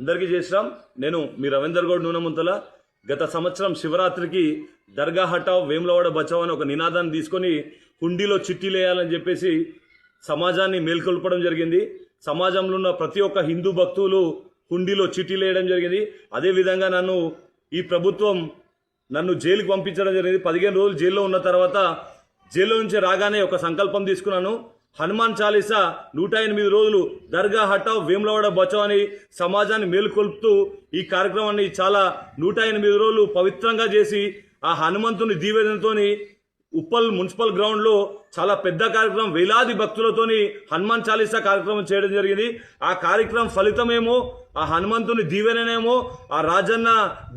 అందరికీ చేసినాం. నేను మీ రవీందర్ గౌడ్ నూనెముంతల గత సంవత్సరం శివరాత్రికి దర్గా హటావ్ వేములవాడ బచావ్ అని ఒక నినాదాన్ని తీసుకొని హుండీలో చిట్టీలేయాలని చెప్పేసి సమాజాన్ని మేల్కొల్పడం జరిగింది. సమాజంలో ఉన్న ప్రతి ఒక్క హిందూ భక్తులు హుండీలో చిట్టీలు జరిగింది. అదేవిధంగా నన్ను ఈ ప్రభుత్వం నన్ను జైలుకి పంపించడం జరిగింది. పదిహేను రోజులు జైల్లో ఉన్న తర్వాత జైల్లో నుంచి రాగానే ఒక సంకల్పం తీసుకున్నాను. హనుమాన్ చాలీసా నూట ఎనిమిది రోజులు దర్గా హఠావ్ వేములవాడ బచావ్ అని సమాజాన్ని మేలుకొల్పుతూ ఈ కార్యక్రమాన్ని చాలా నూట ఎనిమిది రోజులు పవిత్రంగా చేసి ఆ హనుమంతుని దీవెనతోని ఉప్పల్ మున్సిపల్ గ్రౌండ్లో చాలా పెద్ద కార్యక్రమం వేలాది భక్తులతోని హనుమాన్ చాలీసా కార్యక్రమం చేయడం జరిగింది. ఆ కార్యక్రమం ఫలితమేమో ఆ హనుమంతుని దీవెననేమో ఆ రాజన్న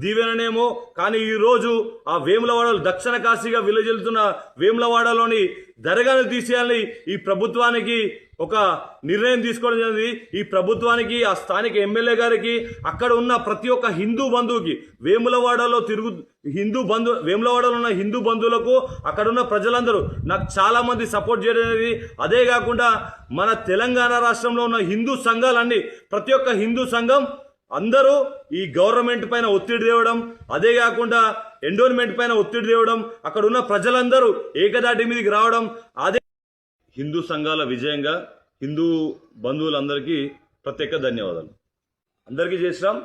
దీవెననేమో కానీ ఈ రోజు ఆ వేములవాడలో దక్షిణ కాశీగా విలజిల్లుతున్న వేములవాడలోని దర్గాను తీసేయాలని ఈ ప్రభుత్వానికి ఒక నిర్ణయం తీసుకోవడం జరిగింది. ఈ ప్రభుత్వానికి ఆ స్థానిక ఎమ్మెల్యే గారికి అక్కడ ఉన్న ప్రతి ఒక్క హిందూ బంధువుకి వేములవాడలో తిరుగు హిందూ బంధు వేములవాడలో ఉన్న హిందూ బంధువులకు అక్కడ ఉన్న ప్రజలందరూ నాకు చాలా చాలామంది సపోర్ట్ చేయడం అనేది అదే కాకుండా మన తెలంగాణ రాష్ట్రంలో ఉన్న హిందూ సంఘాలన్నీ ప్రతి ఒక్క హిందూ సంఘం అందరూ ఈ గవర్నమెంట్ పైన ఒత్తిడి తేవడం అదే కాకుండా ఎండోన్మెంట్ పైన ఒత్తిడి తేవడం అక్కడ ఉన్న ప్రజలందరూ ఏకదాటి మీదకి రావడం అదే హిందూ సంఘాల విజయంగా హిందూ బంధువులందరికీ ప్రత్యేక ధన్యవాదాలు. అందరికీ చేసినాం.